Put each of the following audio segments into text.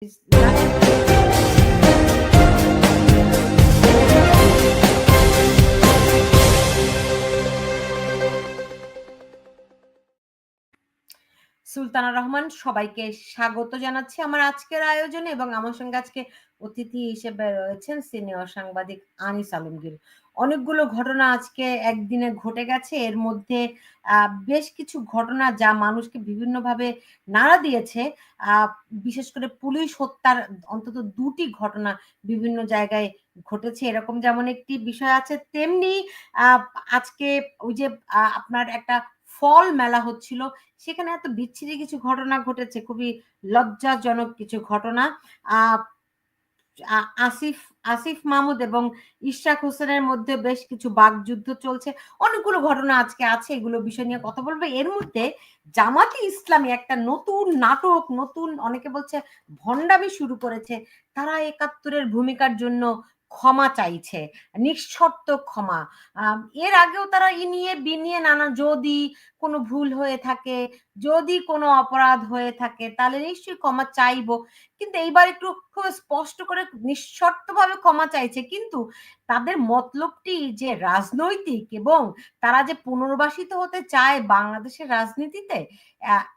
সুলতানা রহমান, সবাইকে স্বাগত জানাচ্ছি আমার আজকের আয়োজনে এবং আমার সঙ্গে আজকে অতিথি হিসেবে রয়েছেন সিনিয়র সাংবাদিক আনিস আলমগীর। অনেকগুলো ঘটনা আজকে একদিনে ঘটে গেছে। এর মধ্যে বেশ কিছু ঘটনা যা মানুষকে বিভিন্নভাবে নাড়া দিয়েছে। বিশেষ করে পুলিশ হত্যার অন্তত দুটি ঘটনা বিভিন্ন জায়গায় ঘটেছে। এরকম যেমন একটি বিষয় আছে, তেমনি আজকে ওই যে আপনার একটা ফল মেলা হচ্ছিল, সেখানে এত বিচ্ছিরি কিছু ঘটনা ঘটেছে, খুবই লজ্জাজনক কিছু ঘটনা। আসিফ আসিফ মাহমুদ এবং ইশরাক হোসেনের মধ্যে বেশ কিছু বাকযুদ্ধ চলছে। অনেকগুলো ঘটনা আজকে আছে, এগুলো বিষয় নিয়ে কথা বলব। এর মধ্যে জামাতি ইসলামী একটা নতুন নাটক, নতুন অনেকে বলছে ভণ্ডামি শুরু করেছে। তারা একাত্তরের ভূমিকার জন্য ক্ষমা চাইছে, নিঃশর্ত ক্ষমা। এর আগেও তারা ই নিয়ে, বি নিয়ে নানা যদি কোনো ভুল হয়ে থাকে, যদি কোনো অপরাধ হয়ে থাকে, তাহলে নিশ্চয়ই ক্ষমা চাইব। কিন্তু এইবার একটু খুব স্পষ্ট করে নিঃশর্তভাবে ক্ষমা চাইছে। কিন্তু তাদের মতলবটি যে রাজনৈতিক এবং তারা যে পুনর্বাসিত হতে চায় বাংলাদেশের রাজনীতিতে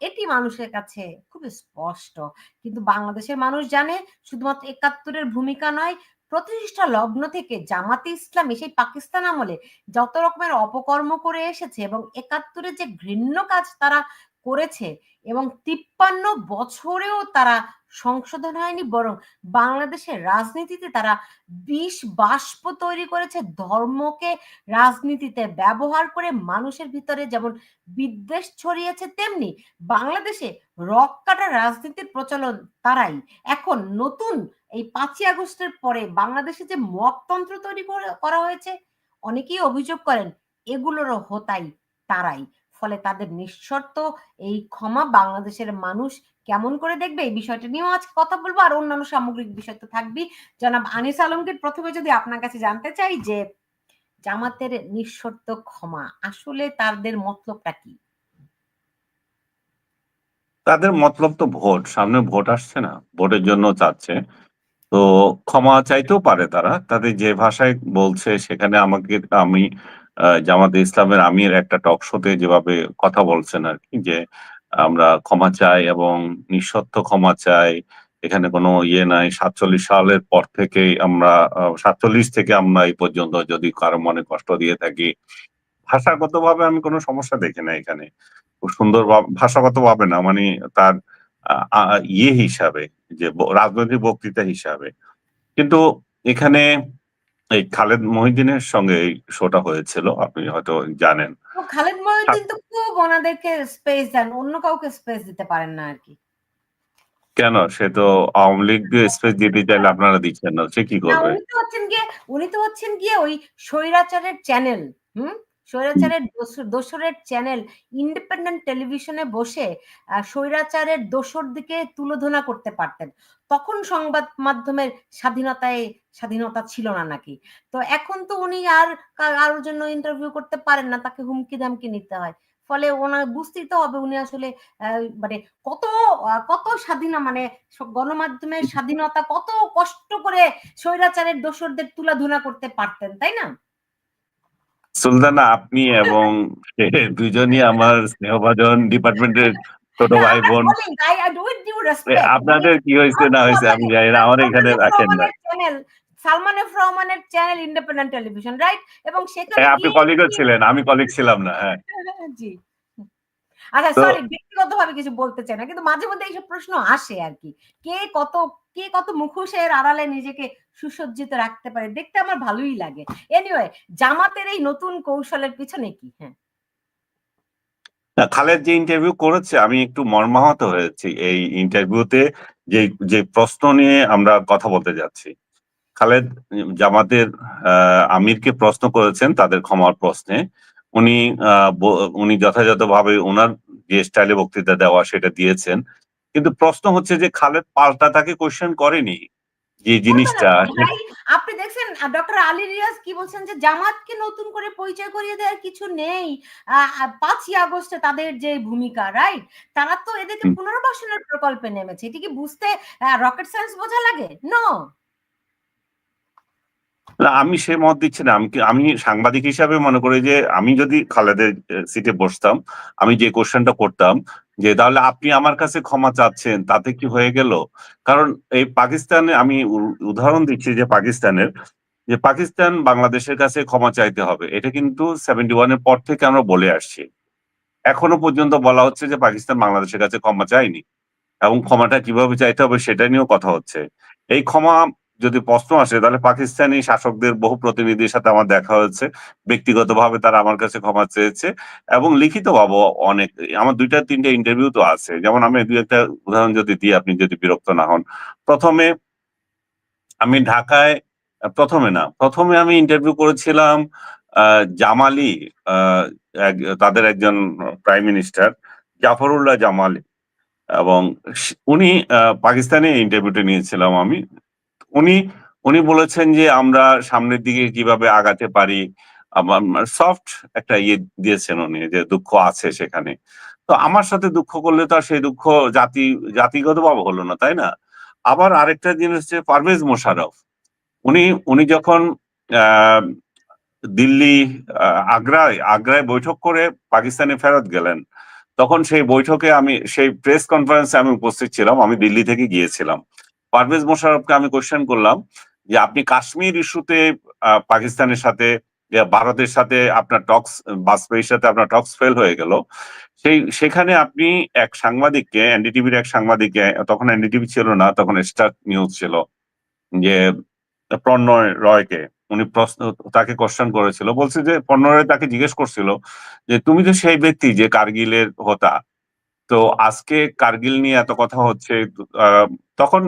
এটি মানুষের কাছে খুব স্পষ্ট। কিন্তু বাংলাদেশের মানুষ জানে, শুধুমাত্র একাত্তরের ভূমিকা নয় প্রতিষ্ঠা লগ্ন থেকে জামাতে ইসলামী সেই পাকিস্তান আমলে যত রকমের অপকর্ম করে এসেছে এবং একাত্তরে যে ঘৃণ্য কাজ তারা করেছে এবং তিপ্পান্ন বছরেও তারা সংশোধন হয়নি, বরং বাংলাদেশের রাজনীতিতে তারা বিষ বাষ্প তৈরি করেছে, ধর্মকে রাজনীতিতে ব্যবহার করে মানুষের ভিতরে যেমন বিদ্বেষ ছড়িয়েছে, তেমনি বাংলাদেশে রক কাটা রাজনীতির প্রচলন তারাই। এখন নতুন এই পাঁচই আগস্টের পরে বাংলাদেশে যে মকতন্ত্র তৈরি করে- হয়েছে, অনেকেই অভিযোগ করেন এগুলোরও হোতাই তারাই। ফলে তাদের নিঃশর্ত এই ক্ষমা বাংলাদেশের মানুষ কেমন করে দেখবে? এই বিষয়টা নিয়েও আজকে কথা বলব। আর অন্যান্য সামগ্রিক বিষয় তো থাকবেই। জনাব আনিস আলমগীর প্রথমে যদি আপনার কাছে জানতে চাই যে, জামাতের নিঃশর্ত ক্ষমা আসলে তাদের মতলবটা কি? তাদের মতলব তো ভোট। সামনে ভোট আসছে না। ভোটের জন্য চাচ্ছে। তো ক্ষমা চাইতেও পারে তারা। তাদের যে ভাষায় বলছে, সেখানে আমাকে, আমি জামাতে ইসলামের আমির একটা টক শোতে যেভাবে কথা বলছেন আর কি, যে আমরা ক্ষমা চাই এবং নিঃশর্ত ক্ষমা চাই, এখানে কোনো ইয়ে নাই, সাতচল্লিশ সালের পর থেকে আমরা সাতচল্লিশ থেকে আমরা এই পর্যন্ত যদি কারও মনে কষ্ট দিয়ে থাকি। ভাষাগত ভাবে আমি কোনো সমস্যা দেখি না এখানে। খুব সুন্দর ভাষাগত ভাবে না মানে তার ইয়ে হিসাবে, যে রাজনৈতিক বক্তৃতা হিসাবে। কিন্তু এখানে এই খালেদ মহিদিনের সঙ্গে এই শোটা হয়েছিল আপনি হয়তো জানেন। খালেদ মহিদিন তো খুব ওনাদেরকে স্পেস দেন অন্য কাউকে স্পেস দিতে পারেন না আর কি কেন? সে তো আওয়ামী লীগ স্পেস দিতে চাইলে আপনারা দিচ্ছেন না সে কি করবে? উনি তো হচ্ছেন গিয়ে উনি তো হচ্ছেন গিয়ে ওই স্বৈরাচারের চ্যানেল হুম? স্বৈরাচারের দোসর- দোসরের চ্যানেল ইন্ডিপেন্ডেন্ট টেলিভিশনে বসে স্বৈরাচারের দোসর দিকে তুলোধনা করতে পারতেন। তখন সংবাদ মাধ্যমের স্বাধীনতায়, স্বাধীনতা ছিল না নাকি? তো এখন তো উনি আর কারোর জন্য ইন্টারভিউ করতে পারেন না, তাকে হুমকি ধামকি নিতে হয়। ফলে ওনার বুঝতেই তো হবে উনি আসলে মানে কত কত স্বাধীন মানে গণমাধ্যমের স্বাধীনতা কত কষ্ট করে স্বৈরাচারের দোসরদের তুলাধুনা করতে পারতেন, তাই না? সুলতানা আপনি এবং দুজনই আমার স্নেহভাজন ডিপার্টমেন্টের ছোট ভাই বোন আপনাদের কি হয়েছে না হয়েছে আমি জানি না আমার এখানে রাখেন না। সালমান এফ রহমানের চ্যানেল ইন্ডিপেন্ডেন্ট টেলিভিশন রাইট এবং সেখানে হ্যাঁ, আপনি কলিগও ছিলেন আমি কলিগ ছিলাম না হ্যাঁ। জি। আচ্ছা সরি ব্যক্তিগতভাবে কিছু বলতে চাই না কিন্তু মাঝে মধ্যে এইসব প্রশ্ন আসে আর কি। কে কত কে কত মুখোশের আড়ালে নিজেকে সুসজ্জিত রাখতে পারে? দেখতে আমার ভালোই লাগে। এনিওয়ে জামাতের এই নতুন কৌশলের পিছনে কি? হ্যাঁ। খালেদ যে ইন্টারভিউ করেছে আমি একটু মর্মাহত হয়েছি এই ইন্টারভিউতে যে যে প্রশ্ন নিয়ে আমরা কথা বলতে যাচ্ছি। খালেদ জামাতের আহ, আমিরকে প্রশ্ন করেছেন তাদের ক্ষমার প্রশ্নে। উনি উনি যথাযথভাবে ওনার যে স্টাইলে বক্তৃতা দেওয়া সেটা দিয়েছেন। কিন্তু প্রশ্ন হচ্ছে যে খালেদ পাল্টা তাকে কোশ্চেন করেনি যে জিনিসটা। আপনি দেখছেন ডক্টর আলী রিয়াজ কি বলছেন যে জামাতকে নতুন করে পরিচয় করিয়ে দেওয়ার কিছু নেই। পাঁচই আগস্টে তাদের যে ভূমিকা রাইট তারা তো এদেরকে পুনর্বাসনের প্রকল্পে নেমেছে। এটা কি বুঝতে রকেট সায়েন্স বোঝা লাগে? নো না, আমি সে মত দিচ্ছি না। আমি আমি সাংবাদিক হিসাবে মনে করি যে, আমি যদি খালেদের সিটে বসতাম, আমি যে কোশ্চেনটা করতাম, যে তাহলে আপনি আমার কাছে ক্ষমা চাচ্ছেন, তাতে কি হয়ে গেল? কারণ এই পাকিস্তানে আমি উদাহরণ দিচ্ছি যে পাকিস্তানের, যে পাকিস্তান বাংলাদেশের কাছে ক্ষমা চাইতে হবে। এটা কিন্তু সেভেন্টি ওয়ানের পর থেকে আমরা বলে আসছি। এখনও পর্যন্ত বলা হচ্ছে যে পাকিস্তান বাংলাদেশের কাছে ক্ষমা চায়নি। এবং ক্ষমাটা কীভাবে চাইতে হবে সেটা নিয়েও কথা হচ্ছে। এই ক্ষমা যদি প্রশ্ন আসে, তাহলে পাকিস্তানি শাসকদের বহু প্রতিনিধির সাথে আমার দেখা হয়েছে। ব্যক্তিগতভাবে তারা আমার কাছে ক্ষমা চেয়েছে এবং লিখিত ভাবে অনেক, আমার দুইটা, তিনটা ইন্টারভিউ তো আছে। যেমন আমি দুই একটা উদাহরণ যদি দিই, আপনি যদি বিরক্ত না হন। প্রথমে আমি ঢাকায়, প্রথমে না, প্রথমে আমি ইন্টারভিউ করেছিলাম জামালি তাদের একজন প্রাইম মিনিস্টার জাফরুল্লাহ জামালি। এবং উনি পাকিস্তানে ইন্টারভিউটা নিয়েছিলাম আমি। উনি উনি বলেছেন যে আমরা সামনের দিকে কীভাবে আগাতে পারি। সফট একটা ইয়ে দিয়েছেন উনি যে দুঃখ আছে সেখানে। তো আমার সাথে দুঃখ করলে তো আর সেই দুঃখ জাতি জাতিগত ভাবে হলো না, তাই না? আবার আরেকটা জিনিস হচ্ছে পারভেজ মোশারফ উনি উনি যখন দিল্লি আগ্রায় আগ্রায় বৈঠক করে পাকিস্তানে ফেরত গেলেন, তখন সেই বৈঠকে আমি, সেই প্রেস কনফারেন্সে আমি উপস্থিত ছিলাম, আমি দিল্লি থেকে গিয়েছিলাম। পারভেজ মোশারফকে আমি কোশ্চেন করলাম যে আপনি কাশ্মীর ইস্যুতে পাকিস্তানের সাথে ভারতের সাথে আপনার টক্স বাজপেয়ীর সাথে আপনার টক্স ফেল হয়ে গেল। সেই, সেখানে আপনি এক সাংবাদিককে, এনডিটিভির এক সাংবাদিককে, তখন এনডিটিভি ছিল না, তখন স্টার নিউজ ছিল, যে প্রণয় রয়কে, উনি প্রশ্ন, তাকে কোশ্চেন করেছিল। বলছে যে, প্রণয় রয় তাকে জিজ্ঞেস করছিল যে, তুমি তো সেই ব্যক্তি যে কার্গিলের হতা তো আজকে কার্গিল নিয়ে এত কথা হচ্ছে তখন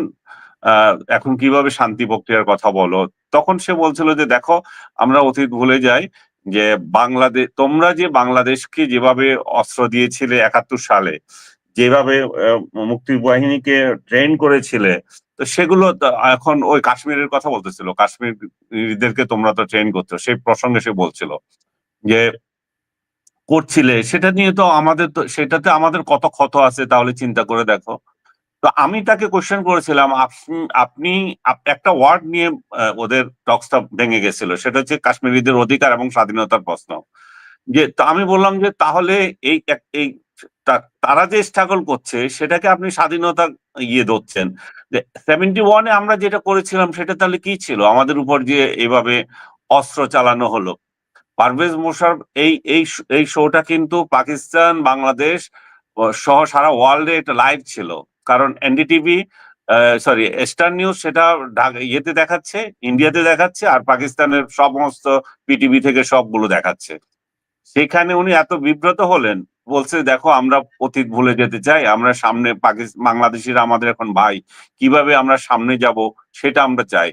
এখন কীভাবে শান্তি প্রক্রিয়ার কথা বলো? তখন সে বলছিল যে, দেখো, আমরা অতীত ভুলে যাই যে বাংলাদেশ তোমরা যে বাংলাদেশকে যেভাবে অস্ত্র দিয়েছিলে একাত্তর সালে, যেভাবে মুক্তি বাহিনীকে ট্রেন করেছিলে, তো সেগুলো এখন ওই কাশ্মীরের কথা বলতেছিল। কাশ্মীরদেরকে তোমরা তো ট্রেন করছ সেই প্রসঙ্গে সে বলছিল যে করছিলে, সেটা নিয়ে তো আমাদের তো, সেটাতে আমাদের কত ক্ষত আছে তাহলে চিন্তা করে দেখো। তো আমি তাকে কোশ্চেন করেছিলাম, আপনি- একটা ওয়ার্ড নিয়ে ওদের টক্সটা ভেঙে গেছিল, সেটা হচ্ছে কাশ্মীরিদের অধিকার এবং স্বাধীনতার প্রশ্ন। যে, তো আমি বললাম যে, তাহলে এই এই তারা যে স্ট্রাগল করছে, সেটাকে আপনি স্বাধীনতা ইয়ে ধরছেন। যে সেভেন্টি ওয়ানে আমরা যেটা করেছিলাম, সেটা তাহলে কি ছিল? আমাদের উপর যে, এভাবে অস্ত্র চালানো হলো। পারভেজ মোশারফ এই এই এই শোটা কিন্তু পাকিস্তান, বাংলাদেশ সহ সারা ওয়ার্ল্ডে এটা লাইভ ছিল। কারণ এনডিটিভি সরি স্টার নিউজ সেটা ইয়েতে দেখাচ্ছে ইন্ডিয়াতে দেখাচ্ছে, আর পাকিস্তানের সমস্ত পিটিভি থেকে সবগুলো দেখাচ্ছে। সেখানে উনি এত বিব্রত হলেন, বলছে, দেখো, আমরা অতীত ভুলে যেতে চাই, আমরা সামনে বাংলাদেশিরা আমাদের এখন ভাই, কীভাবে আমরা সামনে যাব, সেটা আমরা চাই।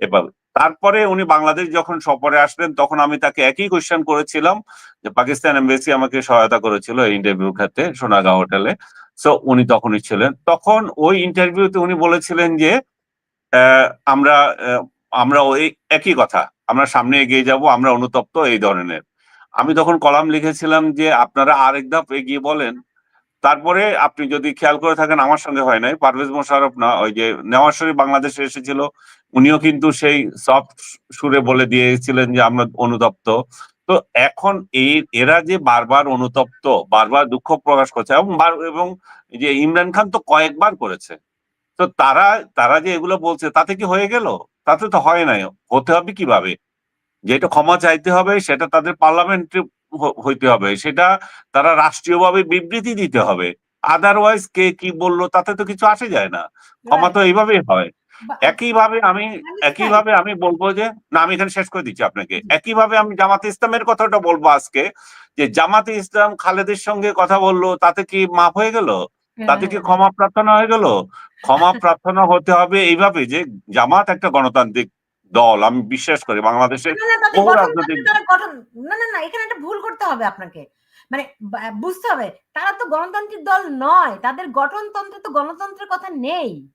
এবার তারপরে উনি বাংলাদেশ যখন সফরে আসলেন, তখন আমি তাকে একই কোয়েশ্চেন করেছিলাম যে পাকিস্তান এমবেসি আমাকে সহায়তা করেছিল এই ইন্টারভিউ ক্ষেত্রে সোনাগা হোটেলে সো উনি তখনই ছিলেন। তখন ওই ইন্টারভিউতে উনি বলেছিলেন যে আমরা আমরা ওই একই কথা, আমরা সামনে এগিয়ে যাব, আমরা অনুতপ্ত এই ধরনের। আমি তখন কলাম লিখেছিলাম যে, আপনারা আরেক ধাপ এগিয়ে বলেন। তারপরে আপনি যদি খেয়াল করে থাকেন, আমার সঙ্গে হয় নাই। পারভেজ মোশারফ না, ওই যে নেওয়াজ শরীফ বাংলাদেশে এসেছিল, উনিও কিন্তু সেই সফট সুরে বলে দিয়েছিলেন যে, আমরা অনুতপ্ত। তো এখন এই এরা যে বারবার অনুতপ্ত, বারবার দুঃখ প্রকাশ করছে, এবং এবং যে ইমরান খান তো কয়েকবার করেছে। তো তারা তারা যে এগুলো বলছে, তাতে কি হয়ে গেল? তাতে তো হয় নাই। হতে হবে কীভাবে? যেটা ক্ষমা চাইতে হবে, সেটা তাদের পার্লামেন্টে হইতে হবে। সেটা তারা রাষ্ট্রীয়ভাবে বিবৃতি দিতে হবে। আদারওয়াইজ কে কি বলল তাতে তো কিছু আসে যায় না। ক্ষমা তো এইভাবেই হয়। একইভাবে আমি একইভাবে আমি বলব যে না আমি এখানে শেষ করে দিচ্ছি আপনাকে। একইভাবে আমি জামাতে ইসলামের কথাটা বলব আজকে যে জামাতে ইসলাম খালেদের সঙ্গে কথা বলল তাতে কি মাফ হয়ে গেল? তাতে কি ক্ষমা প্রার্থনা হয়ে গেল? ক্ষমা প্রার্থনা হতে হবে এইভাবে যে জামাত একটা গণতান্ত্রিক দল আমি বিশ্বাস করি বাংলাদেশের না, না, বহু রাজনৈতিক- না না না এখানে একটা ভুল করতে হবে আপনাকে। মানে বুঝতে হবে তারা তো গণতান্ত্রিক দল নয় তাদের গঠনতন্ত্রে তো গণতন্ত্রের কথা নেই।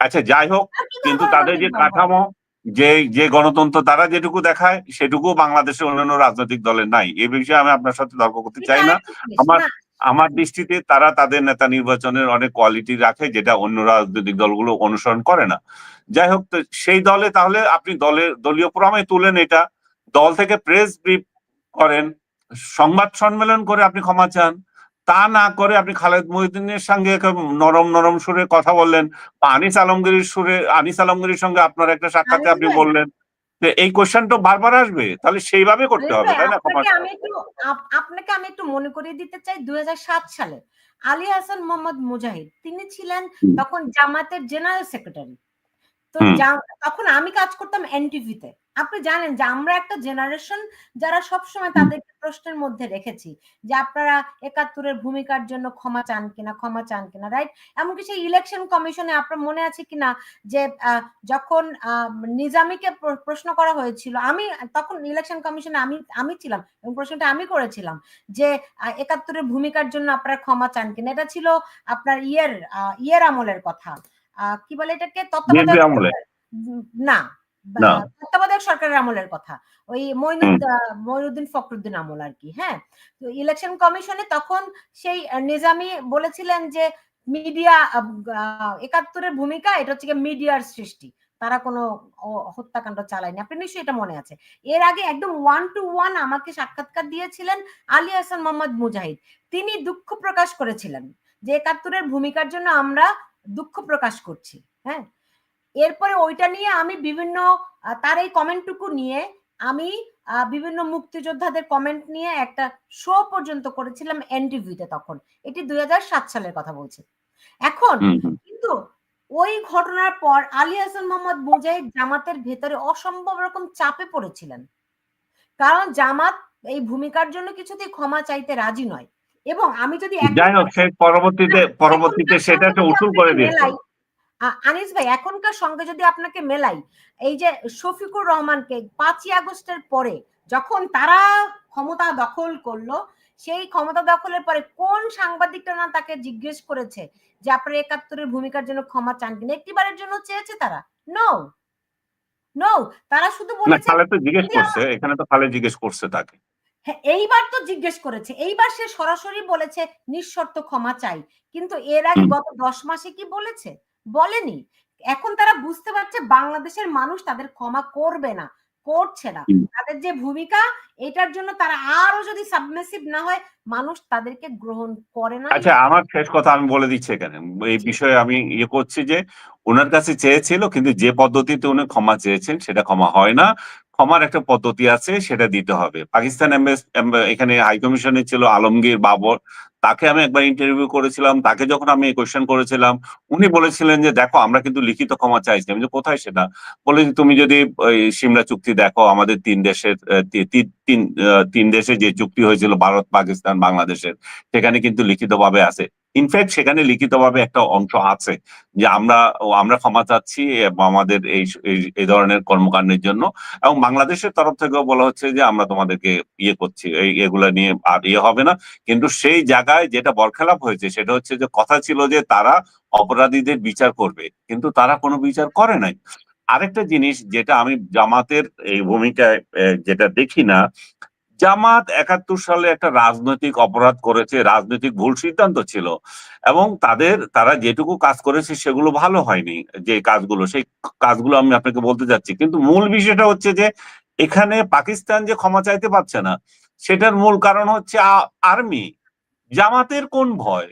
আচ্ছা যাই হোক কিন্তু তাদের যে কাঠামো যে যে গণতন্ত্র তারা যেটুকু দেখায় সেটুকু বাংলাদেশের অন্যান্য রাজনৈতিক দলের নাই। এ বিষয়ে আমি আপনার সাথে তর্ক করতে চাই না। আমার আমার দৃষ্টিতে তারা তাদের নেতা নির্বাচনের অনেক কোয়ালিটি রাখে যেটা অন্য রাজনৈতিক দলগুলো অনুসরণ করে না। যাই হোক তো সেই দলে তাহলে আপনি দলের দলীয় প্রোগ্রামে তুলেন এটা। দল থেকে প্রেস ব্রিফ করেন সংবাদ সম্মেলন করে আপনি ক্ষমা চান। তা না করে আপনি খালেদ মহিউদ্দিনের সঙ্গে নরম নরম সুরে কথা বললেন আনিস আলমগীরের সুরে আনিস আলমগীরের সঙ্গে আপনার একটা সাক্ষাতে আপনি বললেন। এই কোশ্চেন তো বারবার আসবে তাহলে সেইভাবে করতে হবে তাই না আপনাকে আমি একটু আপনাকে আমি একটু মনে করিয়ে দিতে চাই দুই হাজার সাত সালে আলী হাসান মোহাম্মদ মুজাহিদ তিনি ছিলেন তখন জামাতের জেনারেল সেক্রেটারি তো। তখন আমি কাজ করতাম এনটিভিতে আপনি জানেন যে আমরা একটা জেনারেশন যারা সবসময় তাদেরকে প্রশ্নের মধ্যে রেখেছি যে আপনারা একাত্তরের ভূমিকার জন্য ক্ষমা চান কিনা ক্ষমা চান কিনা রাইট এমনকি সেই ইলেকশন কমিশনে আপনার মনে আছে কিনা যে যখন নিজামীকে প্রশ্ন করা হয়েছিল আমি তখন ইলেকশন কমিশনে আমি আমি ছিলাম এবং প্রশ্নটা আমি করেছিলাম যে একাত্তরের ভূমিকার জন্য আপনারা ক্ষমা চান কিনা এটা ছিল আপনার ইয়ের ইয়ের আমলের কথা। আহ, কি বলে এটাকে? তত্ত্বাবধায়ক না। তত্ত্বাবধায়ক সরকারের আমলের কথা। ওই মইনুদ্দিন ফখরুদ্দিন আমল আর কি হ্যাঁ? তো ইলেকশন কমিশনে তখন সেই নিজামী বলেছিলেন যে মিডিয়া একাত্তরের ভূমিকা এটা হচ্ছে মিডিয়ার সৃষ্টি। তারা কোনো হত্যাকাণ্ড চালায়নি। আপনি নিশ্চয়ই এটা মনে আছে। এর আগে একদম ওয়ান টু ওয়ান আমাকে সাক্ষাৎকার দিয়েছিলেন আলী হাসান মোহাম্মদ মুজাহিদ। তিনি দুঃখ প্রকাশ করেছিলেন যে একাত্তরের ভূমিকার জন্য আমরা দুঃখ প্রকাশ করছি। হ্যাঁ? এরপরে ওইটা নিয়ে আমি বিভিন্ন তার এই কমেন্টটুকু নিয়ে আমি বিভিন্ন মুক্তিযোদ্ধাদের কমেন্ট নিয়ে একটা শো পর্যন্ত করেছিলাম এনটিভিতে তখন। এটি দুই সালের কথা বলছি। এখন। কিন্তু ওই ঘটনার পর আলী হাসান মোহাম্মদ মুজাহিদ জামাতের ভেতরে অসম্ভব রকম চাপে পড়েছিলেন। কারণ জামাত এই ভূমিকার জন্য কিছুতেই ক্ষমা চাইতে রাজি নয়। এবং আমি যদি যাই হোক সেই পরবর্তীতে পরবর্তীতে এখনকার সেটা একটা উসুল করে দিয়েছে। আনিস ভাই এখনকার সঙ্গে যদি আপনাকে মেলাই এই যে শফিকুর রহমানকে পাঁচই আগস্টের পরে যখন তারা ক্ষমতা দখল করল সেই ক্ষমতা দখলের পরে কোন সাংবাদিকটা না তাকে জিজ্ঞেস করেছে যে আপনার একাত্তরের ভূমিকার জন্য ক্ষমা চান কিনা একটিবারের জন্য চেয়েছে তারা? নো নো তারা শুধু বলেছে তো জিজ্ঞেস করছে এখানে তো খালেদ জিজ্ঞেস করছে তাকে। হ্যাঁ, এইবার তো জিজ্ঞেস করেছে। এইবার সে সরাসরি বলেছে নিঃশর্ত ক্ষমা চাই। কিন্তু এর আগে গত দশ মাসে কি বলেছে? বলেনি। এখন তারা বুঝতে পারছে বাংলাদেশের মানুষ তাদের ক্ষমা করবে না করছে না। তাদের যে ভূমিকা এটার জন্য তারা আরও যদি সাবমেসিভ না হয় মানুষ তাদেরকে গ্রহণ করে না। আচ্ছা আমার শেষ কথা আমি বলে দিচ্ছি এখানে। এই বিষয়ে আমি ইয়ে করছি যে ওনার কাছে চেয়েছিল কিন্তু যে পদ্ধতিতে উনি ক্ষমা চেয়েছেন সেটা ক্ষমা হয় না। ক্ষমার একটা পদ্ধতি আছে, সেটা দিতে হবে। পাকিস্তান এখানে হাই কমিশনে ছিল আলমগীর বাবর, তাকে আমি একবার ইন্টারভিউ করেছিলাম, তাকে যখন আমি কোয়েশ্চেন করেছিলাম, উনি বলেছিলেন যে, দেখো, আমরা কিন্তু লিখিত ক্ষমা চাইছি। আমি যে কোথায় সেটা? বলে তুমি যদি সিমলা চুক্তি দেখো, আমাদের তিন দেশের তিন তিন দেশে যে চুক্তি হয়েছিল, ভারত, পাকিস্তান, বাংলাদেশের, সেখানে কিন্তু লিখিতভাবে আছে। ইনফ্যাক্ট সেখানে লিখিতভাবে একটা অংশ আছে, যে আমরা আমরা ক্ষমা চাচ্ছি আমাদের এই- এই ধরনের কর্মকাণ্ডের জন্য, এবং বাংলাদেশের তরফ থেকেও বলা হচ্ছে যে আমরা তোমাদেরকে ইয়ে করছি এগুলা নিয়ে আর ইয়ে হবে না। কিন্তু সেই জায়গায় যেটা বরখেলাপ হয়েছে সেটা হচ্ছে যে কথা ছিল যে তারা অপরাধীদের বিচার করবে, কিন্তু তারা কোনো বিচার করে নাই। আরেকটা জিনিস যেটা আমি জামাতের এই ভূমিকায় যেটা দেখি না জামাত একাত্তর সালে একটা রাজনৈতিক অপরাধ করেছে, রাজনৈতিক ভুল সিদ্ধান্ত ছিল। এবং তাদের, তারা যেটুকু কাজ করেছে সেগুলো ভালো হয়নি, যে কাজগুলো। সেই কাজগুলো আমি আপনাকে বলতে যাচ্ছি। কিন্তু মূল বিষয়টা হচ্ছে যে, এখানে পাকিস্তান যে ক্ষমা চাইতে পারছে না, সেটার মূল কারণ হচ্ছে আর্মি। জামাতের কোন ভয়?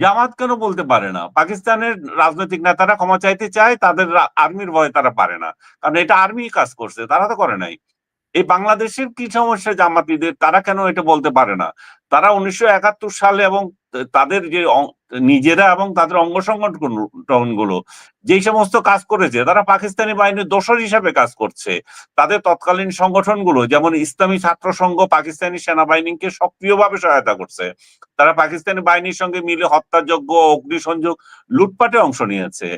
জামাত কেন বলতে পারে না? পাকিস্তানের রাজনৈতিক নেতারা ক্ষমা চাইতে চায়, তাদের আর্মির ভয় তারা পারে না। কারণ এটা আর্মি কাজ করছে, তারা তো করে নাই। এই বাংলাদেশের কি সমস্যা জামাতিদের? তারা কেন এটা বলতে পারে না? তারা উনিশশো একাত্তর সালে এবং তাদের যে নিজেরা এবং তাদের অঙ্গ সংগঠনগুলো যেই সমস্ত কাজ করেছে, তারা পাকিস্তানি বাহিনীর দোষর হিসাবে কাজ করছে। তাদের তৎকালীন সংগঠনগুলো যেমন ইসলামী ছাত্র সংঘ পাকিস্তানি সেনাবাহিনীকে সক্রিয়ভাবে সহায়তা করছে, তারা পাকিস্তানি বাহিনীর সঙ্গে মিলে হত্যাযজ্ঞ অগ্নিসংযোগ লুটপাটে অংশ নিয়েছে।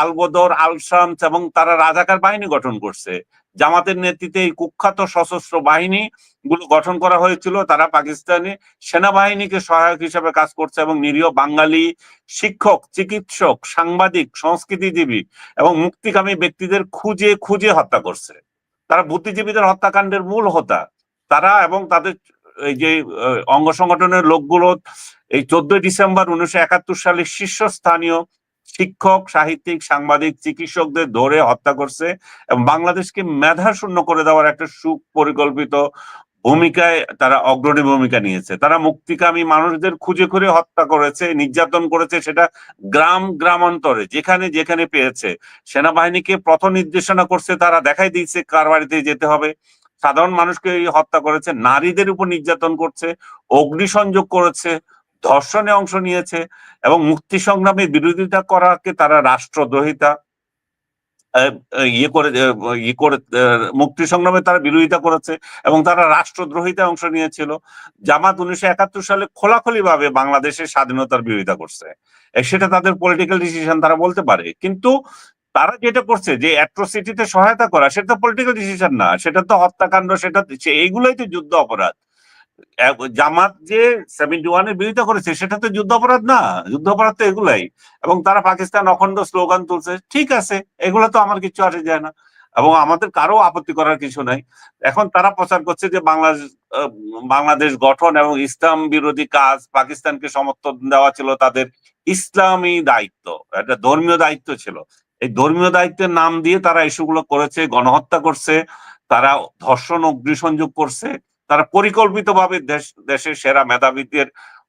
আলবদর আল শামস এবং তারা রাজাকার বাহিনী গঠন করছে। জামাতের নেতৃত্বে এই কুখ্যাত সশস্ত্র বাহিনী গুলো গঠন করা হয়েছিল, তারা পাকিস্তানি সেনাবাহিনীকে সহায়ক হিসেবে কাজ করছে এবং নিরীহ বাঙালি শিক্ষক, চিকিৎসক, সাংবাদিক, সংস্কৃতিজীবী এবং মুক্তিকামী ব্যক্তিদের খুঁজে খুঁজে হত্যা করছে। তারা বুদ্ধিজীবীদের হত্যাকাণ্ডের মূল হতা। তারা এবং তাদের এই যে অঙ্গ সংগঠনের লোকগুলো এই চোদ্দই ডিসেম্বর উনিশশো একাত্তর সালে শীর্ষস্থানীয় শিক্ষক, সাহিত্যিক, সাংবাদিক, চিকিৎসকদের ধরে হত্যা করছে এবং বাংলাদেশকে মেধা শূন্য করে দেওয়ার একটা সুপরিকল্পিত ভূমিকায় তারা অগ্রণী ভূমিকা নিয়েছে। তারা মুক্তিকামী মানুষদের খুঁজে খুঁজে হত্যা করেছে, নির্যাতন করেছে, সেটা গ্রাম, গ্রামান্তরে, যেখানে যেখানে পেয়েছে। সেনাবাহিনীকে পথ নির্দেশনা করছে, তারা দেখাই দিয়েছে কার বাড়িতে যেতে হবে। সাধারণ মানুষকে হত্যা করেছে, নারীদের উপর নির্যাতন করছে, অগ্নিসংযোগ করেছে, ধর্ষণে অংশ নিয়েছে এবং মুক্তি সংগ্রামের বিরোধিতা করাকে তারা রাষ্ট্রদ্রোহিতা ইয়ে করে ইয়ে করে মুক্তি সংগ্রামে তারা বিরোধিতা করেছে এবং তারা রাষ্ট্রদ্রোহিতা অংশ নিয়েছিল। জামাত উনিশশো একাত্তর সালে খোলাখুলি ভাবে বাংলাদেশের স্বাধীনতার বিরোধিতা করছে। সেটা তাদের পলিটিক্যাল ডিসিশন তারা বলতে পারে। কিন্তু তারা যেটা করছে যে অ্যাট্রোসিটিতে সহায়তা করা, সেটা তো পলিটিক্যাল ডিসিশন না। সেটা তো হত্যাকাণ্ড, সেটা এইগুলোই তো যুদ্ধ অপরাধ। জামাত যে সেভেন্টি ওয়ানের বিরোধিতা করেছে, সেটা তো যুদ্ধ অপরাধ না। যুদ্ধ অপরাধ তো এগুলাই। এবং তারা পাকিস্তান অখণ্ড স্লোগান তুলছে, ঠিক আছে, এগুলো তো আমার কিছু আসে যায় না। এবং আমাদের কারও আপত্তি করার কিছু নাই। এখন তারা প্রচার করছে যে বাংলাদেশ বাংলাদেশ গঠন এবং ইসলাম বিরোধী কাজ পাকিস্তানকে সমর্থন দেওয়া ছিল তাদের ইসলামী দায়িত্ব, একটা ধর্মীয় দায়িত্ব ছিল। এই ধর্মীয় দায়িত্বের নাম দিয়ে তারা ইস্যুগুলো করেছে, গণহত্যা করছে, তারা ধর্ষণ, অগ্নিসংযোগ করছে তারা পরিকল্পিতভাবে দেশ দেশের সেরা মেধাবীদের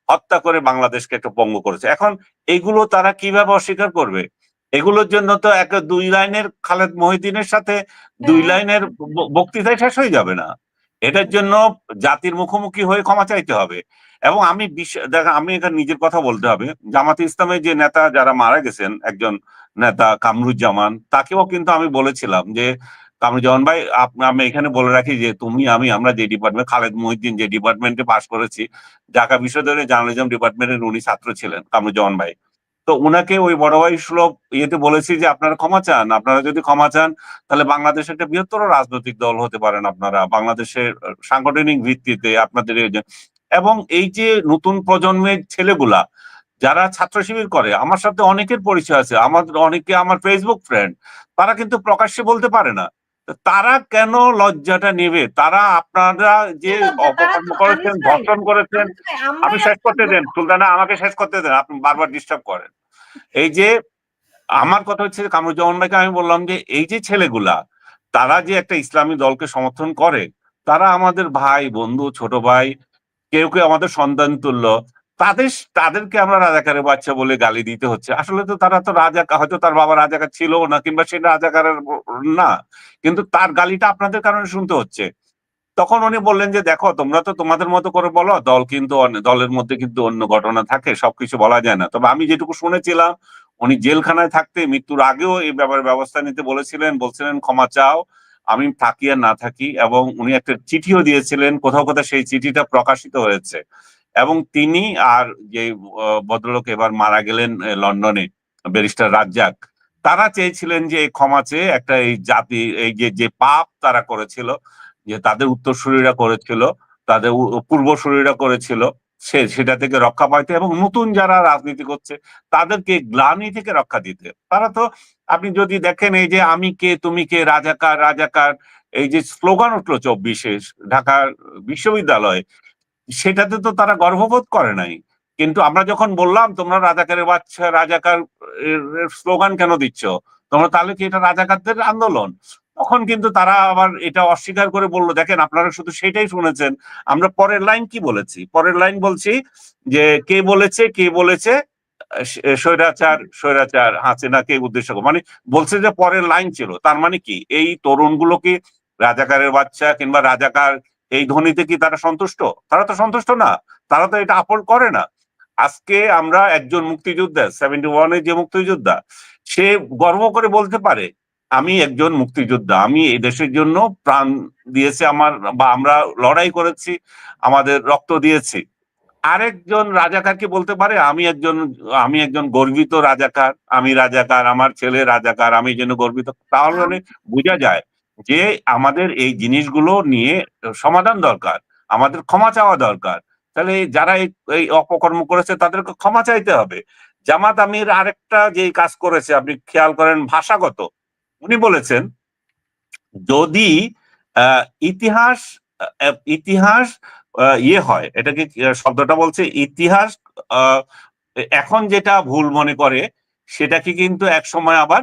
হত্যা করে বাংলাদেশকে একটা পঙ্গ করেছে। এখন এগুলো তারা কীভাবে অস্বীকার করবে? এগুলোর জন্য তো এক দুই লাইনের খালেদ মহিদিনের সাথে দুই হ্যাঁ। লাইনের বক্তৃতায় শেষ হয়ে যাবে না। এটার জন্য জাতির মুখোমুখি হয়ে ক্ষমা চাইতে হবে। এবং আমি দেখো আমি এখানে নিজের কথা বলতে হবে। জামাতে ইসলামের যে নেতা যারা মারা গেছেন একজন নেতা কামরুজ্জামান তাকেও কিন্তু আমি বলেছিলাম যে কামরুজ্জামান ভাই আমি এখানে বলে রাখি যে তুমি, আমি, আমরা যে ডিপার্টমেন্ট খালেদ মহিউদ্দিন যে ডিপার্টমেন্টে পাশ করেছি, ঢাকা বিশ্ববিদ্যালয়ের জার্নালিজম ডিপার্টমেন্টের উনি ছাত্র ছিলেন কামরুজ্জামান ভাই। তো উনাকে ওই বড় ভাই সুলভ ইয়েতে বলেছি যে, আপনারা ক্ষমা চান, আপনারা যদি ক্ষমা চান, তাহলে বাংলাদেশ একটা বৃহত্তর রাজনৈতিক দল হতে পারেন আপনারা, বাংলাদেশের সাংগঠনিক ভিত্তিতে আপনাদের এবং এই যে নতুন প্রজন্মের ছেলেগুলা, যারা ছাত্র শিবির করে, আমার সাথে অনেকের পরিচয় আছে আমাদের অনেকে আমার ফেসবুক ফ্রেন্ড তারা কিন্তু প্রকাশ্যে বলতে পারে না। তারা কেন লজ্জাটা নেবে? তারা আপনারা যে অপকর্ম করেছেন ধর্ষণ করেছেন আমি শেষ করতে দেন সুলতানা আমাকে শেষ করতে দেন আপনি বারবার ডিস্টার্ব করেন। এই যে আমার কথা হচ্ছে কামরুজ্জামান ভাইকে আমি বললাম যে এই যে ছেলেগুলা তারা যে একটা ইসলামী দলকে সমর্থন করে তারা আমাদের ভাই বন্ধু ছোট ভাই কেউ কেউ আমাদের সন্তান তুল্য তাদের, তাদেরকে আমরা রাজাকারের বাচ্চা বলে গালি দিতে হচ্ছে। আসলে তো তারা তো রাজা, হয়তো তার বাবা রাজাকার ছিল না, কিংবা সে রাজাকারের না, কিন্তু তার গালিটা আপনাদের কারণে শুনতে হচ্ছে। তখন উনি বললেন যে, দেখো, তোমরা তো তোমাদের মতো করে বলো, দল কিন্তু দলের মধ্যে কিন্তু অন্য ঘটনা থাকে, সবকিছু বলা যায় না। তবে আমি যেটুকু শুনেছিলাম, উনি জেলখানায় থাকতে মৃত্যুর আগেও এই ব্যাপারে ব্যবস্থা নিতে বলেছিলেন, বলছিলেন, ক্ষমা চাও, আমি থাকি আর না থাকি। এবং উনি একটা চিঠিও দিয়েছিলেন, কোথাও কোথাও সেই চিঠিটা প্রকাশিত হয়েছে। এবং তিনি আর যে ভদ্রলোক এবার মারা গেলেন লন্ডনে, ব্যারিস্টার রাজ্জাক, তারা চেয়েছিলেন যে এই ক্ষমা চেয়ে একটা এই জাতি, এই যে যে পাপ তারা করেছিল, যে তাদের উত্তরসূরিরা করেছিল, তাদের পূর্বসূরিরা করেছিল, সে, সেটা থেকে রক্ষা পাইতে এবং নতুন যারা রাজনীতি করছে, তাদেরকে গ্লানি থেকে রক্ষা দিতে। তারা তো, আপনি যদি দেখেন এই যে, আমি কে, তুমি কে, রাজাকার রাজাকার, এই যে স্লোগান উঠল চব্বিশে, ঢাকার বিশ্ববিদ্যালয়ে সেটাতে তো তারা গর্ববোধ করে নাই। কিন্তু আমরা যখন বললাম, তোমরা রাজাকারের বাচ্চা, রাজাকার স্লোগান কেন দিচ্ছ? তোমরা তাহলে কি এটা রাজাকারদের আন্দোলন? তখন কিন্তু তারা আবার এটা অস্বীকার করে বলল, দেখেন, আপনারা শুধু সেটাই শুনেছেন, আমরা পরের লাইন কি বলেছি? পরের লাইন বলছি যে, কে বলেছে কে বলেছে? স্বৈরাচার স্বৈরাচার হাসিনাকে উদ্দেশ্য মানে বলছে যে, পরের লাইন ছিল। তার মানে কি? এই তরুণগুলো কি রাজাকারের বাচ্চা কিংবা রাজাকার এই ধ্বনিতে কি তারা সন্তুষ্ট? তারা তো সন্তুষ্ট না। তারা তো এটা আপন করে না। আজকে আমরা একজন মুক্তিযোদ্ধা সেভেন্টি ওয়ানের যে মুক্তিযোদ্ধা সে গর্ব করে বলতে পারে আমি একজন মুক্তিযোদ্ধা। আমি এই দেশের জন্য প্রাণ দিয়েছি আমার বা আমরা লড়াই করেছি আমাদের রক্ত দিয়েছি। আরেকজন রাজাকার কি বলতে পারে আমি একজন আমি একজন গর্বিত রাজাকার আমি রাজাকার আমার ছেলে রাজাকার আমি জন্য গর্বিত। তাহলে বোঝা যায় যে আমাদের এই জিনিসগুলো নিয়ে সমাধান দরকার, আমাদের ক্ষমা চাওয়া দরকার। তাহলে যারা এই অপকর্ম করেছে তাদেরকে ক্ষমা চাইতে হবে। জামাত আমির আরেকটা যে কাজ করেছে, আপনি খেয়াল করেন ভাষাগত, উনি বলেছেন, যদি ইতিহাস ইতিহাস ইয়ে হয়, এটাকে শব্দটা বলছে, ইতিহাস এখন যেটা ভুল মনে করে, সেটাকে কিন্তু এক সময় আবার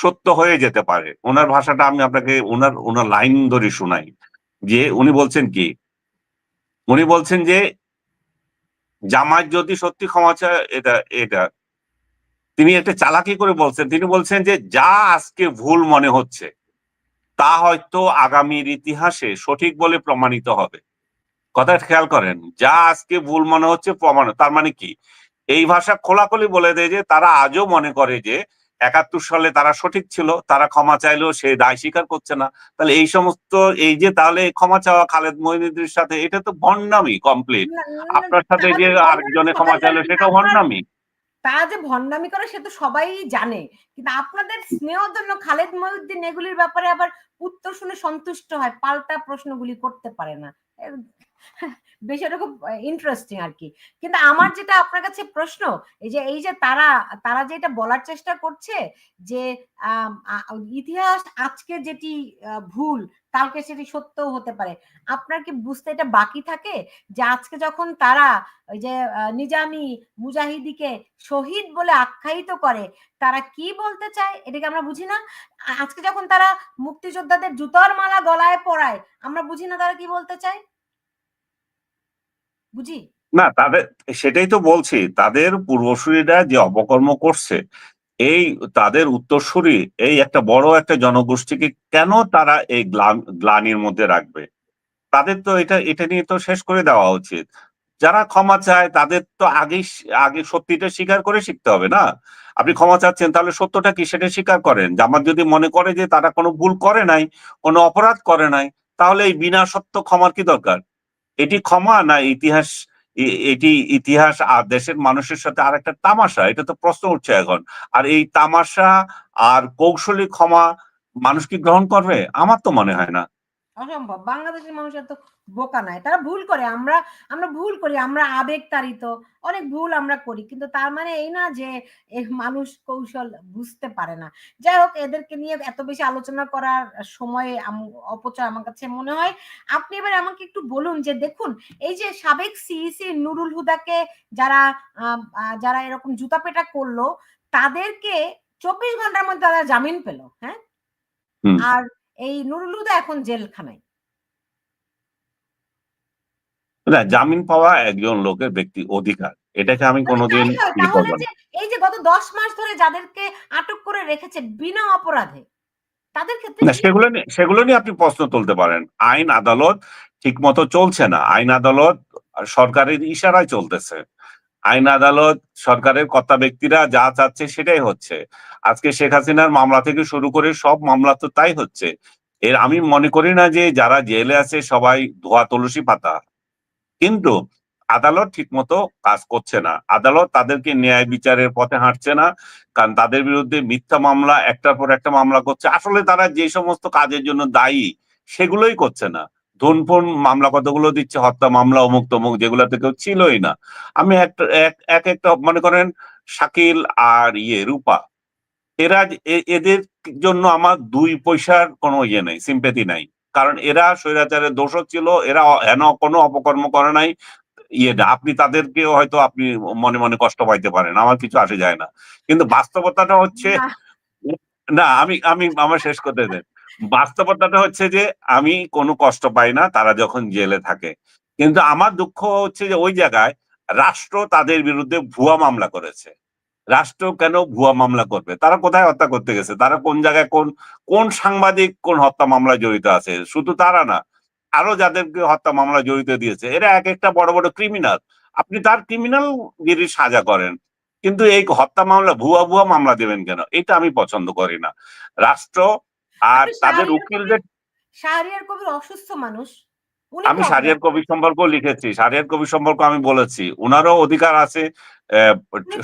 সত্য হয়ে যেতে পারে। ওনার ভাষাটা আমি আপনাকে ওনার ওনার লাইন ধরে শোনাই। যে উনি বলছেন কি, উনি বলছেন যে জামাত যদি সত্যি ক্ষমা চায়, এটা এটা। তিনি একটা চালাকি করে বলছেন। তিনি বলছেন যে, যা আজকে ভুল মনে হচ্ছে, তা হয়তো আগামীর ইতিহাসে সঠিক বলে প্রমাণিত হবে। কথা খেয়াল করেন, যা আজকে ভুল মনে হচ্ছে, প্রমাণ তার মানে কি? এই ভাষা খোলাখুলি বলে দেয় যে, তারা আজও মনে করে যে একাত্তর সালে তারা সঠিক ছিল তারা ক্ষমা চাইলেও সে দায় স্বীকার করছে না। তাহলে এই সমস্ত এই যে তাহলে ক্ষমা চাওয়া খালেদ মহিনুদ্দিনের সাথে এটা তো ভন্ডামি কমপ্লিট আপনার সাথে যে আরেকজনে ক্ষমা চাইলো সেটা ভণ্ডামি। তারা যে ভণ্ডামি করে সে তো সবাই জানে। কিন্তু আপনাদের স্নেহধন্য খালেদ মহিউদ্দিন এগুলির ব্যাপারে আবার উত্তর শুনে সন্তুষ্ট হয় পাল্টা প্রশ্নগুলি করতে পারে না। এর বিষয়টা খুব ইন্টারেস্টিং আর কি কিন্তু আমার যেটা আপনার কাছে প্রশ্ন, এই যে এই যে তারা তারা যেটা বলার চেষ্টা করছে যে ইতিহাস আজকে যেটি ভুল, কালকে সেটি সত্য হতে পারে। আপনার কি বুঝতে এটা বাকি থাকে? যে আজকে যখন তারা, ওই যে নিজামি মুজাহিদিকে শহীদ বলে আখ্যায়িত করে, তারা কি বলতে চায়? এটাকে আমরা বুঝি না? আজকে যখন তারা মুক্তিযোদ্ধাদের জুতোর মালা গলায় পরায়, আমরা বুঝি না তারা কি বলতে চায়? বুঝি? না, তাদের, সেটাই তো বলছি, তাদের পূর্বসূরীরা যে অপকর্ম করছে, এই তাদের উত্তরসূরি, এই একটা বড় একটা জনগোষ্ঠীকে কেন তারা এই গ্লা- গ্লানির মধ্যে রাখবে? তাদের তো এটা এটা নিয়ে তো শেষ করে দেওয়া উচিত। যারা ক্ষমা চায়, তাদের তো আগেই আগে সত্যিটা স্বীকার করে শিখতে হবে না? আপনি ক্ষমা চাচ্ছেন, তাহলে সত্যটা কি সেটা স্বীকার করেন? জামাত যদি মনে করে যে তারা কোনো ভুল করে নাই, কোনো অপরাধ করে নাই, তাহলে এই বিনা সত্য ক্ষমার কি দরকার? এটি ক্ষমা না ইতিহাস এটি ইতিহাস আর দেশের মানুষের সাথে আর একটা তামাশা, এটা তো প্রশ্ন উঠছে এখন। আর এই তামাশা আর কৌশলী ক্ষমা মানুষ কি গ্রহণ করবে? আমার তো মনে হয় না। অসম্ভব। বাংলাদেশের মানুষ এত বোকা নাই। তারা ভুল করে। আমরা আমরা ভুল করি। আমরা আবেগ তাড়িত অনেক ভুল আমরা করি। কিন্তু তার মানে এই না যে মানুষ কৌশল বুঝতে পারে না। যাই হোক এদেরকে নিয়ে এত বেশি আলোচনা করার সময় অপচয় আমার কাছে মনে হয়। আপনি এবার আমাকে একটু বলুন যে দেখুন এই যে সাবেক সিইসি নুরুল হুদাকে যারা আহ, যারা এরকম জুতা পেটা করল তাদেরকে চব্বিশ ঘণ্টার মধ্যে তারা জামিন পেল হ্যাঁ? আর এই নুরুল হুদা এখন জেলখানায়। না জামিন পাওয়া একজন লোকের ব্যক্তি অধিকার। এটাকে আমি কোনোদিন তাই হয়, ই করব তাহলে না। যে এই যে গত দশ মাস ধরে যাদেরকে আটক করে রেখেছে বিনা অপরাধে তাদের ক্ষেত্রে সেগুলো নিয়ে সেগুলো নিয়ে আপনি প্রশ্ন তুলতে পারেন। আইন আদালত ঠিক মতো চলছে না। আইন আদালত সরকারের ইশারায় চলতেছে। আইন আদালত, সরকারের কর্তা ব্যক্তিরা যা চাচ্ছে সেটাই হচ্ছে। আজকে শেখ হাসিনার মামলা থেকে শুরু করে সব মামলা তো তাই হচ্ছে। এর আমি মনে করি না যে যারা জেলে আছে সবাই ধোয়া তুলসী পাতা। কিন্তু আদালত ঠিকমতো কাজ করছে না। আদালত তাদেরকে ন্যায় বিচারের পথে হাঁটছে না, কারণ তাদের বিরুদ্ধে মিথ্যা মামলা, একটার পর একটা মামলা করছে। আসলে তারা যে সমস্ত কাজের জন্য দায়ী, সেগুলোই করছে না। ধনফোন মামলা কতগুলো দিচ্ছে হত্যা মামলা অমুক তমুক যেগুলোতে কেউ ছিলই না। আমি একটা এক এক একটা মনে করেন শাকিল আর ইয়ে রূপা এরা এদের জন্য আমার দুই পয়সার কোনো ইয়ে নেই সিম্পেথি নাই। কারণ এরা স্বৈরাচারের দোষক ছিল এরা হেন কোনো অপকর্ম করে নাই ইয়ে না আপনি তাদেরকে হয়তো আপনি মনে মনে কষ্ট পাইতে পারেন আমার কিছু আসে যায় না। কিন্তু বাস্তবতাটা হচ্ছে না আমি আমি আমার শেষ করতে দেন। বাস্তবতাটা হচ্ছে যে, আমি কোনো কষ্ট পাই না, তারা যখন জেলে থাকে। কিন্তু আমার দুঃখ হচ্ছে যে, ওই জায়গায় রাষ্ট্র তাদের বিরুদ্ধে ভুয়া মামলা করেছে। রাষ্ট্র কেন ভুয়া মামলা করবে? তারা কোথায় হত্যা করতে গেছে? তারা কোন জায়গায় কোন কোন সাংবাদিক কোন হত্যা মামলায় জড়িত আছে? শুধু তারা না, আরও যাদেরকে হত্যা মামলা জড়িত দিয়েছে, এরা এক একটা বড় বড় ক্রিমিনাল আপনি তার ক্রিমিনাল গিরি সাজা করেন, কিন্তু এই হত্যা মামলা, ভুয়া ভুয়া মামলা দেবেন কেন? এটা আমি পছন্দ করি না। রাষ্ট্র আর তাদের উকিলদের শাহরিয়ার কবির অসুস্থ মানুষ আমি সারিয়ার অপরাধী। কবি সম্পর্ক লিখেছি সারিয়ার কবি সম্পর্ক আমি বলেছি উনারও অধিকার আছে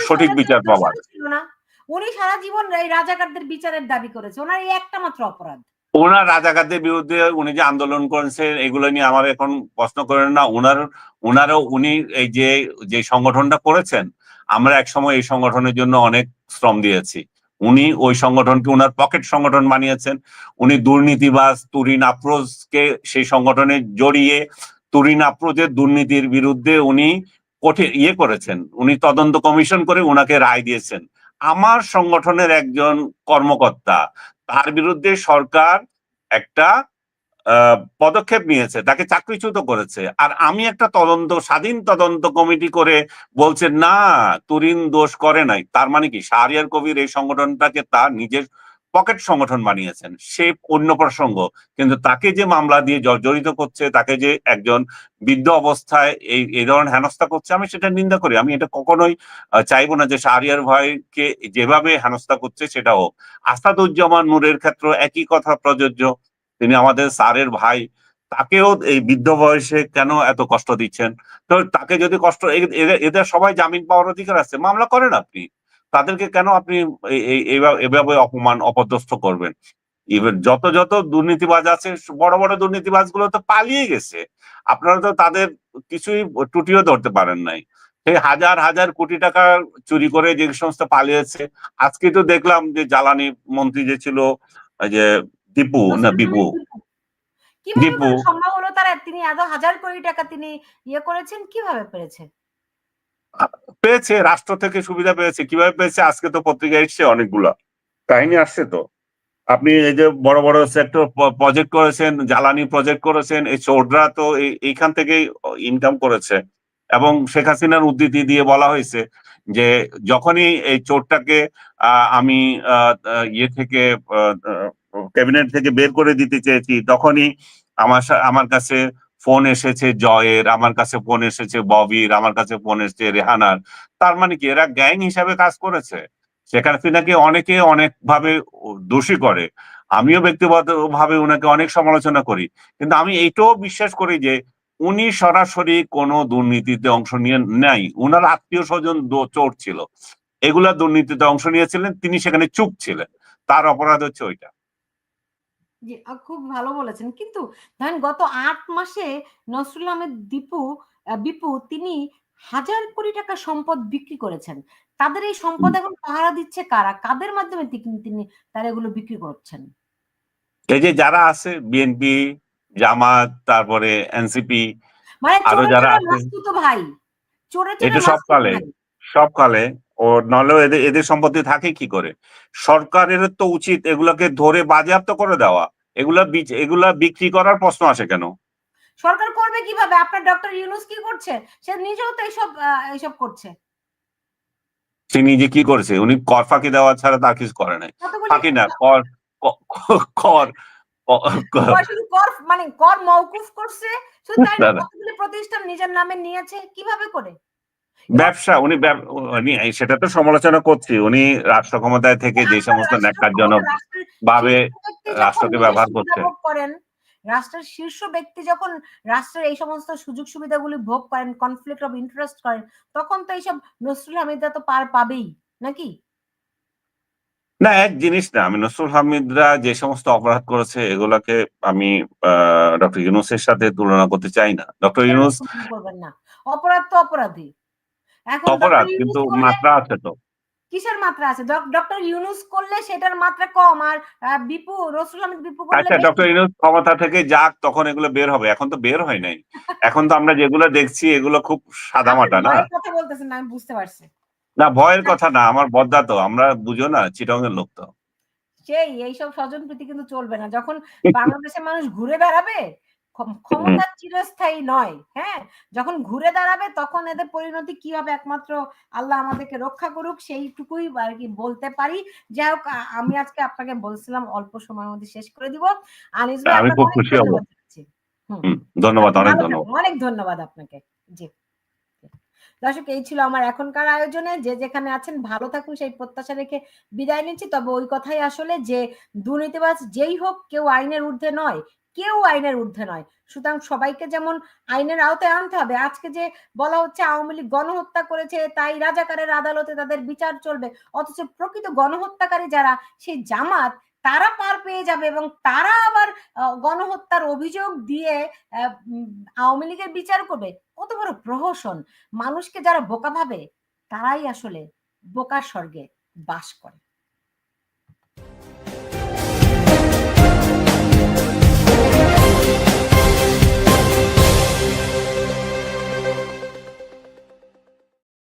সঠিক বিচার পাওয়ার। উনি সারা জীবন এই রাজাকারদের বিচারের দাবি করেছে ওনার এই একটা মাত্র অপরাধ। ওনার রাজাকারদের বিরুদ্ধে উনি যে আন্দোলন করেছেন এগুলো নিয়ে আমার এখন প্রশ্ন করেন না ওনার ওনারও উনি এই যে যে সংগঠনটা করেছেন আমরা এক সময় এই সংগঠনের জন্য অনেক শ্রম দিয়েছি। উনি ওই সংগঠনকে ওনার পকেট সংগঠন বানিয়েছেন। উনি দুর্নীতিবাজ তুরিন আফরোজকে সেই সংগঠনে জড়িয়ে তুরিন আফরোজের দুর্নীতির বিরুদ্ধে উনি কঠিন ইয়ে করেছেন। উনি তদন্ত কমিশন করে উনাকে রায় দিয়েছেন। আমার সংগঠনের একজন কর্মকর্তা, তার বিরুদ্ধে সরকার একটা পদক্ষেপ নিয়েছে, তাকে চাকরিচ্যুত করেছে। আর আমি একটা তদন্ত, স্বাধীন তদন্ত কমিটি করে বলছে, না, তুরিন দোষ করে নাই। তার মানে কি? শাহরিয়ার কবির এই সংগঠনটাকে তার নিজের পকেট সংগঠন বানিয়েছেন, সে অন্য প্রসঙ্গ। কিন্তু তাকে যে মামলা দিয়ে জ- জড়িত করছে, তাকে যে একজন বৃদ্ধ অবস্থায় এই এই ধরনের হেনস্থা করছে, আমি সেটা নিন্দা করি। আমি এটা কখনোই চাইব না যে শাহরিয়ার ভাইকে যেভাবে হেনস্থা করছে, সেটা হোক। আসাদুজ্জামান নূরের ক্ষেত্রে একই কথা প্রযোজ্য। তিনি আমাদের স্যারের ভাই। তাকেও এই বৃদ্ধ বয়সে কেন এত কষ্ট দিচ্ছেন? তো তাকে যদি কষ্ট এদের- সবাই জামিন পাওয়ার অধিকার আছে, মামলা করেন আপনি। তাদেরকে কেন আপনি এভাবে অপমান, অপদস্থ করবেন? ইভেন যত যত দুর্নীতিবাজ আছে, বড় বড় দুর্নীতিবাজগুলো তো পালিয়ে গেছে। আপনারা তো তাদের কিছুই টুটিও ধরতে পারেন নাই। সেই হাজার হাজার কোটি টাকা চুরি করে যে সমস্ত পালিয়েছে, আজকে তো দেখলাম যে জ্বালানি মন্ত্রী যে ছিল, যে দীপু না বিপু দীপু। সম্ভব হলো তারা তিনি এত হাজার কোটি টাকা তিনি ইয়ে করেছেন? কীভাবে পেরেছে? পেয়েছে রাষ্ট্র থেকে সুবিধা পেয়েছে। কীভাবে পেয়েছে? আজকে তো পত্রিকা এসছে অনেকগুলা। কাহিনী আসছে তো। আপনি এই যে বড় বড় সেক্টর প্রজেক্ট করেছেন জ্বালানি প্রজেক্ট করেছেন এই চোররা তো এইখান থেকেই ইনকাম করেছে। এবং শেখ হাসিনার উদ্ধৃতি দিয়ে বলা হয়েছে যে যখনই এই চোরটাকে আমি ইয়ে থেকে ক্যাবিনেট থেকে বের করে দিতে চেয়েছি, তখনই আমার আমার কাছে ফোন এসেছে জয়ের, আমার কাছে ফোন এসেছে ববির, আমার কাছে ফোন এসেছে রেহানার। তার মানে কি? এরা গ্যাং হিসাবে কাজ করেছে। সেখানে হাসিনাকে অনেকে অনেক ভাবে দোষী করে। আমিও ব্যক্তিগত ভাবে ওনাকে অনেক সমালোচনা করি। কিন্তু আমি এইটাও বিশ্বাস করি যে উনি সরাসরি কোনো দুর্নীতিতে অংশ নিয়ে নাই। উনার আত্মীয় স্বজন চোর ছিল। এগুলা দুর্নীতিতে অংশ নিয়েছিলেন তিনি সেখানে চুপ ছিলেন। তার অপরাধ হচ্ছে ওইটা। জি খুব ভালো বলেছেন। কিন্তু ধরেন গত আট মাসে নসরুল আহমেদ দীপু বিপু তিনি হাজার কোটি টাকা সম্পদ বিক্রি করেছেন। তাদের এই সম্পদ এখন পাহারা দিচ্ছে কারা? কাদের মাধ্যমে তিনি তিনি তারা এগুলো বিক্রি করছেন? এই যে যারা আছে বিএনপি জামাত তারপরে এনসিপি মানে আরও যারা আছে- ভাই। এটা সবকালে। সবকালে ও নলেও এদের এদের সম্পত্তি থাকে কি করে? সরকারের তো উচিত এগুলাকে ধরে বাজেয়াপ্ত করে দেওয়া। এগুলা এগুলা বিক্রি করার প্রশ্ন আসে কেন? সরকার করবে কীভাবে? আপনার ডক্টর ইউনুস কি করছে? সে নিজেও তো এইসব এইসব করছে। সে নিজে কি করেছে? উনি কর ফাঁকি দেওয়া ছাড়া তার কিছু করে নাই। ফাঁকি না কর কর। মানে কর মওকুফ করছে শুধু তাই প্রতিষ্ঠান নিজের নামে নিয়েছে কীভাবে করে? ব্যবসা উনি সেটা তো সমালোচনা করছি উনি রাষ্ট্র ক্ষমতায় থেকে যে সমস্ত রাষ্ট্র ন্যাক্কারজনক রাষ্ট্রের ভাবে শীর্ষ ব্যক্তি যখন রাষ্ট্রকে ব্যবহার সুবিধা করছে। ভোগ করেন রাষ্ট্রের শীর্ষ ব্যক্তি যখন রাষ্ট্রের এই সমস্ত সুযোগ সুবিধাগুলি ভোগ করেন কনফ্লিক্ট অফ ইন্টারেস্ট করেন তখন তো এইসব নসরুল হামিদা তো পার পাবেই নাকি? না এক জিনিস না আমি নসরুল হামিদরা যে সমস্ত অপরাধ করেছে এগুলাকে আমি ডক্টর ইউনুসের সাথে তুলনা করতে চাই না। ডক্টর ইউনুস অপরাধ তো অপরাধী। অপরাধ কিন্তু মাত্রা আছে তো। কিসের মাত্রা আছে? ডক্টর ইউনুস করলে সেটার মাত্রা কম আর বিপু রসুল আহমেদ বিপু করলে আচ্ছা ডক্টর ইউনুস ক্ষমতা থেকে যাক তখন এগুলো বের হবে। এখন তো বের হয় নাই। এখন তো আমরা যেগুলো দেখছি এগুলো খুব সাদামাটা না? কথা বলতেছেন না, আমি বুঝতে পারছি। না ভয়ের কথা না আমার বদ্দা তো আমরা বুঝো না চিটং এর লোক তো। সেই এইসব স্বজন প্রীতি কিন্তু চলবে না। যখন বাংলাদেশের মানুষ ঘুরে দাঁড়াবে ক্ষম- ক্ষমতা চিরস্থায়ী নয় হ্যাঁ? যখন ঘুরে দাঁড়াবে তখন এদের পরিণতি কি হবে একমাত্র আল্লাহ আমাদেরকে রক্ষা করুক সেইটুকুই আর কি বলতে পারি। যাই হোক আমি আজকে আপনাকে বলছিলাম অল্প সময়ের মধ্যে শেষ করে দিব। আনিস ভাই আমি খুব খুশি হব। ধন্যবাদ অনেক ধন্যবাদ। অনেক ধন্যবাদ আপনাকে। জি। দর্শক, এই ছিল আমার এখনকার আয়োজনে। যে যেখানে আছেন, ভালো থাকুন, সেই প্রত্যাশা রেখে বিদায় নিচ্ছি। তবে ওই কথাই আসলে যে, দুর্নীতিবাজ যেই হোক, কেউ আইনের ঊর্ধ্বে নয়, কেউ আইনের ঊর্ধ্বে নয়। সুতরাং সবাইকে যেমন আইনের আওতায় আনতে হবে, আজকে যে বলা হচ্ছে আওয়ামী লীগ গণহত্যা করেছে, তাই রাজাকারের আদালতে তাদের বিচার চলবে। অথচ প্রকৃত গণহত্যাকারী যারা, সেই জামাত তারা পার পেয়ে যাবে এবং তারা আবার গণহত্যার অভিযোগ দিয়ে আওয়ামী লীগের বিচার করবে। কত বড় প্রহসন। মানুষকে যারা বোকা ভাবে, তারাই আসলে বোকা স্বর্গে বাস করে।